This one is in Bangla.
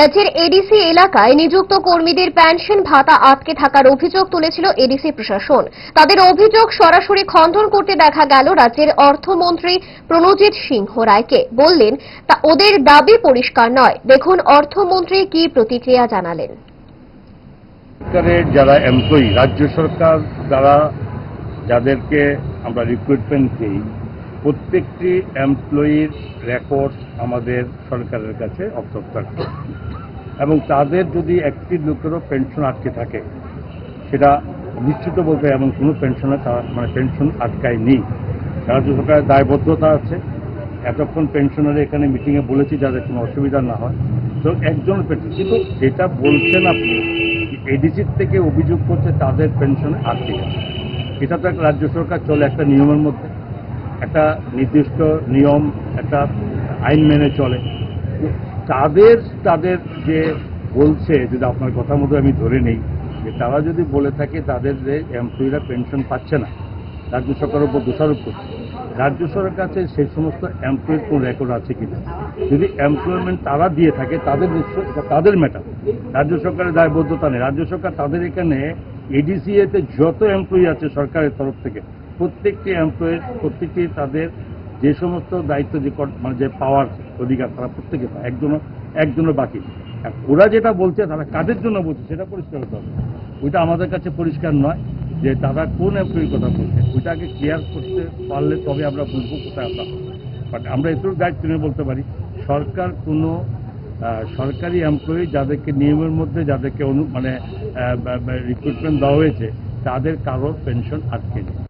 রাজ্যের এডিসি এলাকায় নিযুক্ত কর্মীদের পেনশন ভাতা আটকে থাকার অভিযোগ তুলেছিল এডিসি প্রশাসন। তাদের অভিযোগ সরাসরি খণ্ডন করতে দেখা গেল রাজ্যের অর্থমন্ত্রী প্রণজিৎ সিংহ রায়কে। বললেন, তা ওদের দাবি পরিষ্কার নয়। দেখুন অর্থমন্ত্রী কি প্রতিক্রিয়া জানালেন। সরকারের যারা এমপ্লয়ি রাজ্য সরকার দ্বারা যাদেরকে আমরা রিক্রুটমেন্ট দিই প্রত্যেকটি এমপ্লয়ির রেকর্ড আমাদের সরকারের কাছে অবজর্ভ থাকে। এবং তাদের যদি একটি লোকেরও পেনশন আটকে থাকে, সেটা নিশ্চিত বলতে এমন কোনো পেনশনে তারা মানে পেনশন আটকায় আটকায়নি রাজ্য সরকারের দায়বদ্ধতা আছে, এতক্ষণ পেনশনারে এখানে মিটিংয়ে বলেছি যাতে কোনো অসুবিধা না হয়। তো একজন পেনশন কিন্তু যেটা বলছেন আপনি এডিসির থেকে অভিযোগ করছে তাদের পেনশন আটকে গেছে। এটা তো রাজ্য সরকার চলে একটা নিয়মের মধ্যে। একটা নির্দিষ্ট নিয়ম, একটা আইন মেনে চলে। তাদের তাদের যে বলছে, যদি আপনার কথা মতো আমি ধরে নেই, যে তারা যদি বলে থাকে তাদের যে এমপ্লয়িরা পেনশন পাচ্ছে না, রাজ্য সরকারের উপর দোষারোপ করছে, রাজ্য সরকারের কাছে সেই সমস্ত এমপ্লয়ের কোন রেকর্ড আছে কিনা? যদি এমপ্লয়মেন্ট তারা দিয়ে থাকে, তাদের তাদের ম্যাটার রাজ্য সরকারের দায়বদ্ধতা নেই। রাজ্য সরকার তাদের এখানে এডিসিএতে যত এমপ্লয়ি আছে সরকারের তরফ থেকে প্রত্যেকটি এমপ্লয়ের প্রত্যেকটি তাদের যে সমস্ত দায়িত্ব যে মানে যে পাওয়ার অধিকার তারা প্রত্যেকে পায়। একজনও একজনও বাকি ওরা যেটা বলছে, তারা কাদের জন্য বলছে, সেটা পরিষ্কার হতে হবে। ওইটা আমাদের কাছে পরিষ্কার নয় যে তারা কোন এমপ্লয়ির কথা বলছে। ওইটাকে ক্লিয়ার করতে পারলে তবে আমরা বুঝব কোথায় আমরা বাট আমরা এটুকু দায়িত্ব নিয়ে বলতে পারি, সরকার কোনো সরকারি এমপ্লয়ি যাদেরকে নিয়মের মধ্যে যাদেরকে অনু মানে রিক্রুটমেন্ট দেওয়া হয়েছে, তাদের কারোর পেনশন আটকে নেই।